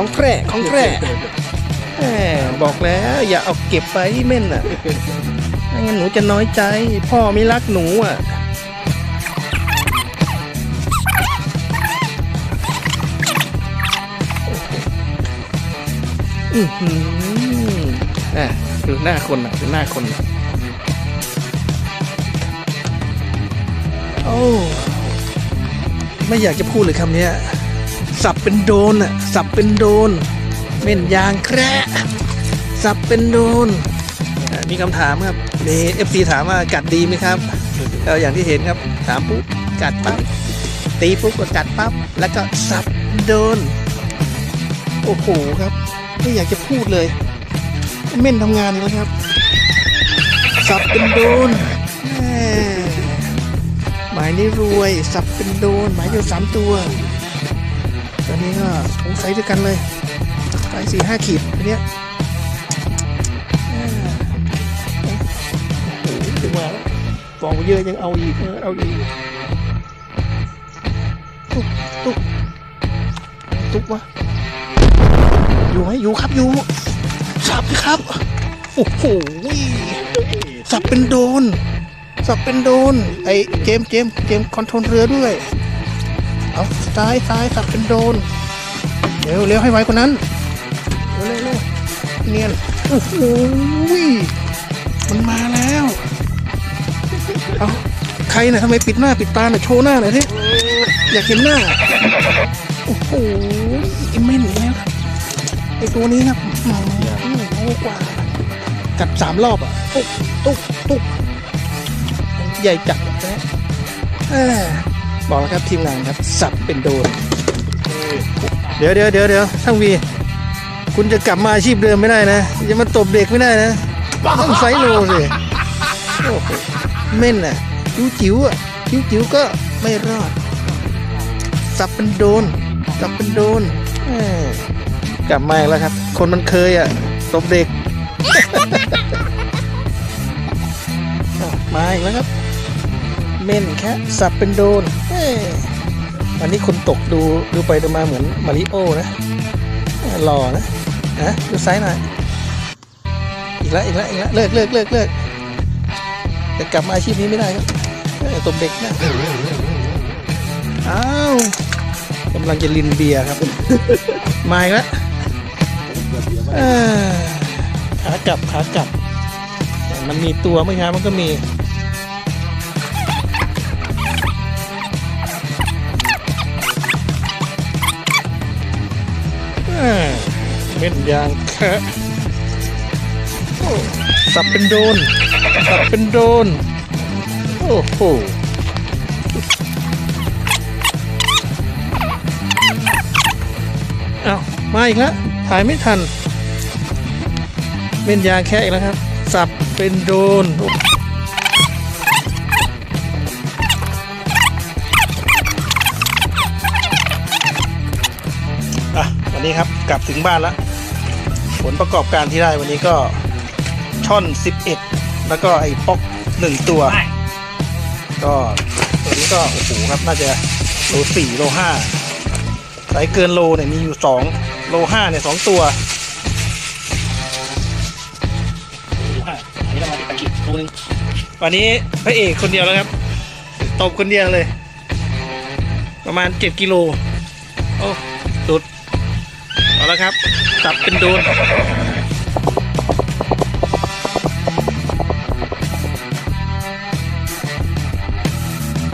ของแคร่ของแคร่แหมบอกแล้วอย่าเอาเก็บไปเม่นอะไม่งั้นหนูจะน้อยใจ พ่อไม่รักหนูอะอือหืออะดูหน้าคนอะดูหน้าคนอะโอ้ ไม่อยากจะพูดเลยคำเนี้ย สับเป็นโดนอะสับเป็นโดนเม่นยางแคระสับเป็นโดน มีคำถามครับมีเอฟซีถามว่ากัดดีไหมครับก็อย่างที่เห็นครับถามปุ๊บกัดปั๊บตีปุ๊บก็กัดปั๊บแล้วก็สับโดน โอ้โหครับ ไม่อยากจะพูดเลย เม่นทำงานอีกแล้วครับ สับเป็นโดนหม่หมายนี้รวย สับเป็นโดน หมายเดียวสามตัว ตอนนี้ก็สงสัยด้วยกันเลยไปสี่ห้าขีดอันเนี้ยถึงมาแล้วฟองเยอะยังเอาอีกเอาอีกตุ๊กตุ๊กตุ๊กวะอยู่ไหมอยู่ครับอยู่สับครับโอ้โหสับเป็นโดนสับเป็นโดนไอเจมเจมเจมคอนโทรลเรือด้วย เอาซ้ายซ้ายสับเป็นโดนเร็วเร็วให้ไวกว่านั้นเร็วเร็วเนียนโอ้โหมันมาแล้วเอาใครน่ะทำไมปิดหน้าปิดตาน่ะโชว์หน้าหน่อยสิอยากเห็นหน้าโอ้โหไอ้เม่นอีกแล้วครับไอ้ตัวนี้ครับอืมโอ้กว่ากัดสามรอบอะตุ๊กตุ๊กตุ๊กใหญ่จัดนะเอ้อ บอกแล้วครับทีมงานครับ สับเป็นโดน เดี๋ยวเดี๋ยวเดี๋ยวเดี๋ยวทั้งวี คุณจะกลับมาอาชีพเดิมไม่ได้นะจะมาตบเด็กไม่ได้นะ ต้องไซโลสิโอ้โหเม่นน่ะจิ๋วจิ๋วอะจิ๋วจิ๋วก็ไม่รอด สับเป็นโดน สับเป็นโดนกลับมาอีกแล้วครับ คนมันเคยอะตบเด็กมาอีกแล้วครับ เม่นแค่สับเป็นโดนเอ้อันนี้คนตกดูดูไปดูมาเหมือนมาริโอนะหล่อนะนะดูซ้ายหน่อยอีกแล้วอีกแล้วอีกแล้วเลิกเลิกเลิกเลิกจะกลับมาอาชีพนี้ไม่ได้ครับเอ้อตบเด็กนะอ้าวกำลังจะลินเบียร์ครับมาอีกแล้วขากลับขากลับ มันมีตัวเมื่อเช้ามันก็มี ม็ดยางแคะโอ้สับเป็นโดน สับเป็นโดน โอ้โหเอามาอีกแล้วถ่ายไม่ทัน เม่นยางแค่อีกแล้วครับ สับเป็นโดนอะวันนี้ครับกลับถึงบ้านแล้ว ผลประกอบการที่ได้วันนี้ก็ช่อน 11 แล้วก็ไอ้ป๊อกหนึ่งตัว ก็ตัวนี้ก็โอ้โหครับน่าจะโลสี่โลห้าไซส์เกินโลเนี่ยมีอยู่สองโลห้าเนี่ยสองตัวอันนี้เรามาตะกิดตัวหนึงวันนี้พระเอกคนเดียวแล้วครับตบคนเดียวเลย ประมาณเจ็ดกิโล โอ้สุด เอาละครับ ตับเป็นโดน